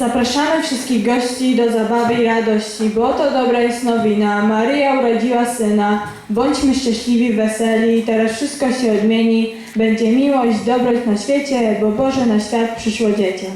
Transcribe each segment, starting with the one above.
Zapraszamy wszystkich gości do zabawy i radości, bo to dobra jest nowina. Maryja urodziła syna. Bądźmy szczęśliwi, weseli, teraz wszystko się odmieni. Będzie miłość, dobroć na świecie, bo Boże na świat przyszło dziecię.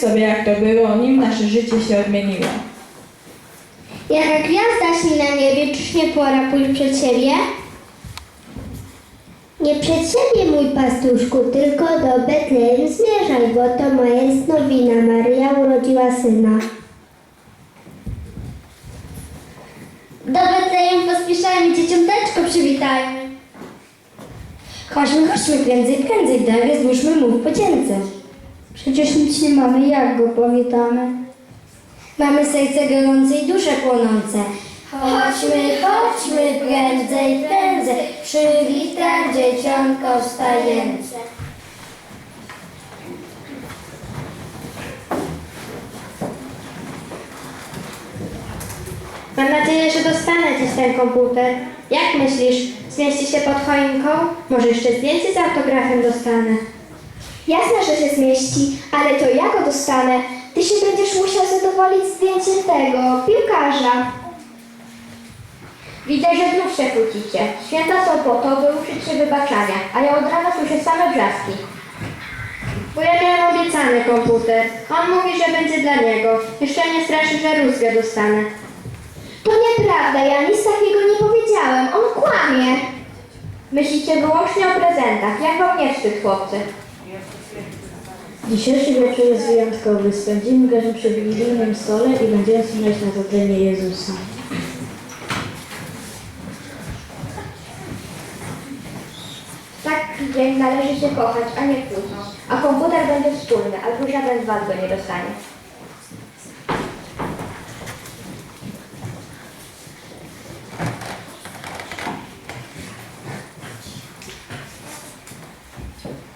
Sobie, jak to było, nim nasze życie się odmieniło. Jaka gwiazda śni na niebie, czyż nie pora pójść przed siebie? Nie przed siebie, mój pastuszku, tylko do Betlejem zmierzaj, bo to moja jest nowina. Maryja urodziła syna. Do Betlejem pospieszajmy, dzieciąteczko przywitajmy. Chodźmy, chodźmy, prędzej, prędzej, drogę złóżmy mu w podzięce. Przecież nic nie mamy, jak go powitamy? Mamy serce gorące i dusze płonące. Chodźmy, chodźmy, prędzej, prędzej, przywitać dzieciątko wstające. Mam nadzieję, że dostanę dziś ten komputer. Jak myślisz, zmieści się pod choinką? Może jeszcze zdjęcie z autografem dostanę. Jasne, że się zmieści, ale to ja go dostanę. Ty się będziesz musiał zadowolić zdjęciem tego, piłkarza. Widzę, że znów się kłócicie. Święta są po to, by uczyć się wybaczania, a ja od rana słyszę same wrzaski. Bo ja miałem obiecany komputer. On mówi, że będzie dla niego. Jeszcze mnie straszy, że rózgę dostanę. To nieprawda, ja nic takiego nie powiedziałem. On kłamie. Myślicie wyłącznie o prezentach. Jak wam nie wstyd, chłopcy? Dzisiejszy wieczór jest wyjątkowy. Spędzimy go przy wigilijnym stole i będziemy słuchać na zadanie Jezusa. Tak dzień należy się kochać, a nie kłócić. A komputer będzie wspólny, albo żaden z was go nie dostanie.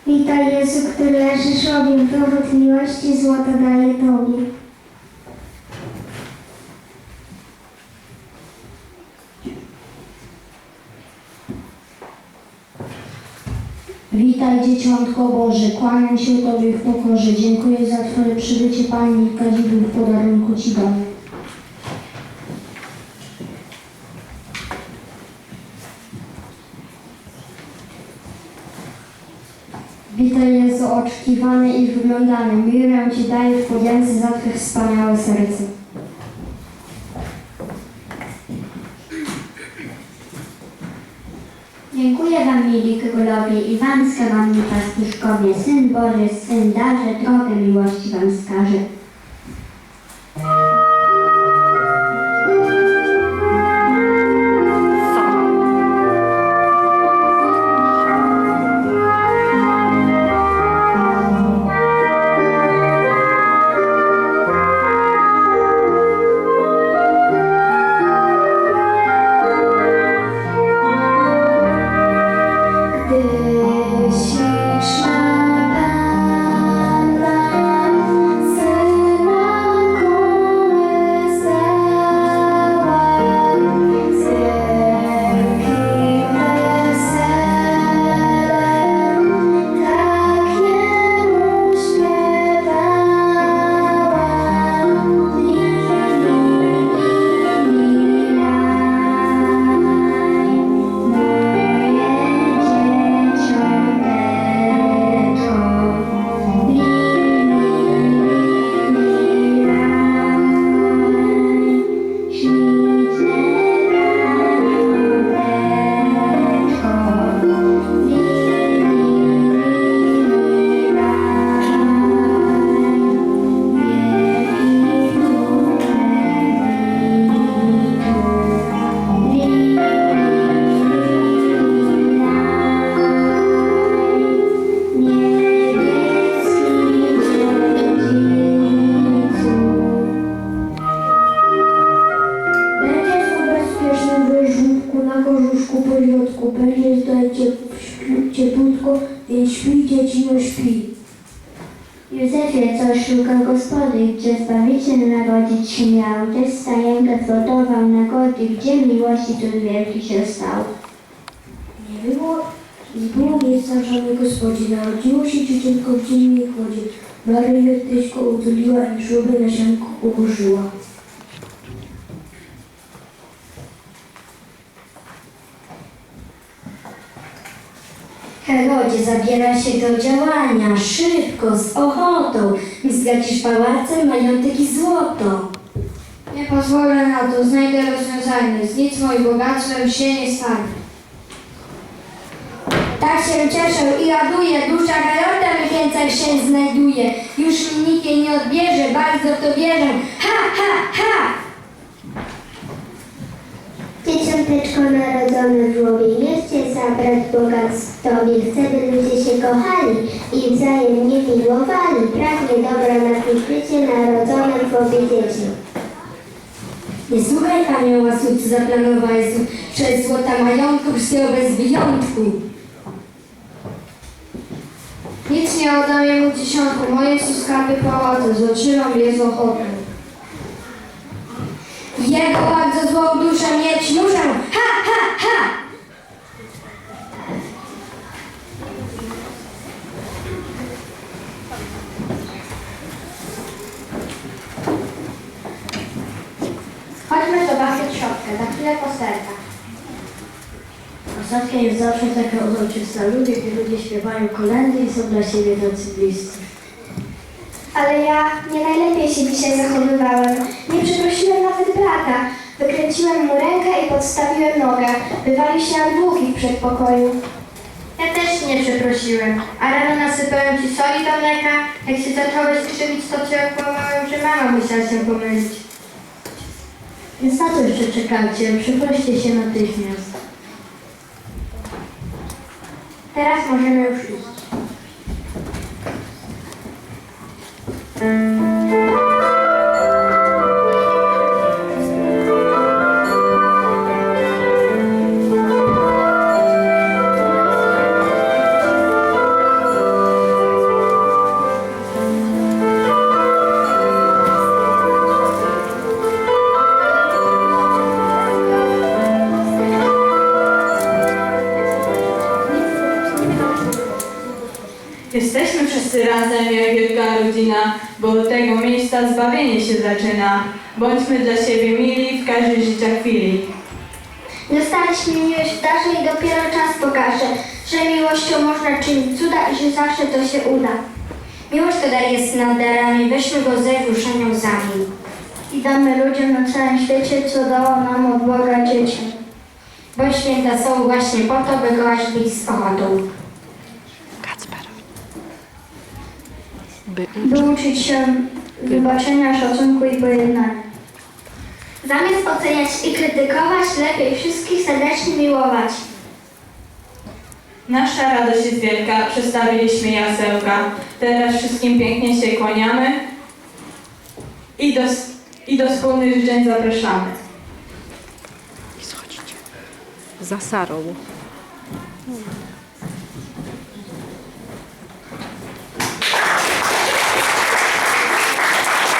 Witaj Jezu, który leżysz obiem dowód miłości, złota daje Tobie. Witaj dzieciątko Boże, kłaniam się Tobie w pokorze. Dziękuję za Twoje przybycie Pani i kadzidło w podarunku Ci dam. Witaj Jezu, oczekiwany i wyglądany. Miłę Ci daję w podzięce za Twe wspaniałe serce. Dziękuję Wam, mili królowie, i Wam, skawani pastuszkowie, Syn Boży, Syn darze, drogę miłości Wam skaże. Ciep- cieplutko, więc śpi dziecino śpi. Józefie, co szukał gospody, gdzie Zbawiciel narodzić się miał, gdzie stajenkę zlotował na gody, gdzie miłości cud wielki się stał. Nie było, nie było miejsca w żadnej gospodzie, narodziło się dzieciętko w dziennej chłodzie. Maryję tyśko utuliła i żłobę na sianku ułożyła. Herodzie, zabiera się do działania, szybko, z ochotą. Zgadzisz pałacem, majątek i złoto. Nie pozwolę na to, znajdę rozwiązanie. Z nic moim bogactwem się nie stanie. Tak się cieszę i raduję, dusza Herota mi więcej się znajduje. Już mi nikt jej nie odbierze, bardzo w to wierzę. Ha, ha, ha! Dzieciąteczko narodzone w niechcie zabrać bogactwowie, chcę, by ludzie się kochali i wzajemnie miłowali. Pragnie dobra na życie narodzone w żłobie dzieci. Nie słuchaj anioła, cud zaplanował Jezu, przez złota majątku wszystkiego bez wyjątku. Nic nie oddam jemu dziesiątku, moje są skarby pałace, zobaczyłam je z ochotą. Jego bardzo złą duszę mieć muszę. Ha, ha, ha! Chodźmy zobaczyć chwilę po sercach. Ostatnia jest zawsze taka uroczysta. Lubię, gdy ludzie śpiewają kolendy i są dla siebie tacy bliscy. Ale ja nie najlepiej się dzisiaj zachowywałem. Nie przeprosiłem nawet brata. Wykręciłem mu rękę i podstawiłem nogę. Bywali się nam długi w przedpokoju. Ja też nie przeprosiłem, a rano nasypałem ci soli do mleka. Jak się zacząłeś krzywić, to cię okłamałem, że mama musiała się pomylić. Więc na co jeszcze czekacie? Przeproście się natychmiast. Teraz możemy już iść. Godzina, bo od tego miejsca zbawienie się zaczyna. Bądźmy dla siebie mili w każdej życia chwili. Dostaliśmy miłość w darze i dopiero czas pokaże, że miłością można czynić cuda i że zawsze to się uda. Miłość to dar jest nad darami, weźmy go ze wzruszenią łzami. I damy ludziom na całym świecie, co dało nam od Boga dziecię. Bo święta są właśnie po to, by kochać ich z ochotą. By uczyć się wybaczenia, szacunku i pojednania. Zamiast oceniać i krytykować, lepiej wszystkich serdecznie miłować. Nasza radość jest wielka, przestawiliśmy jasełka. Teraz wszystkim pięknie się kłaniamy i do, i do wspólnych życzeń zapraszamy. Schodzicie. Za Sarą.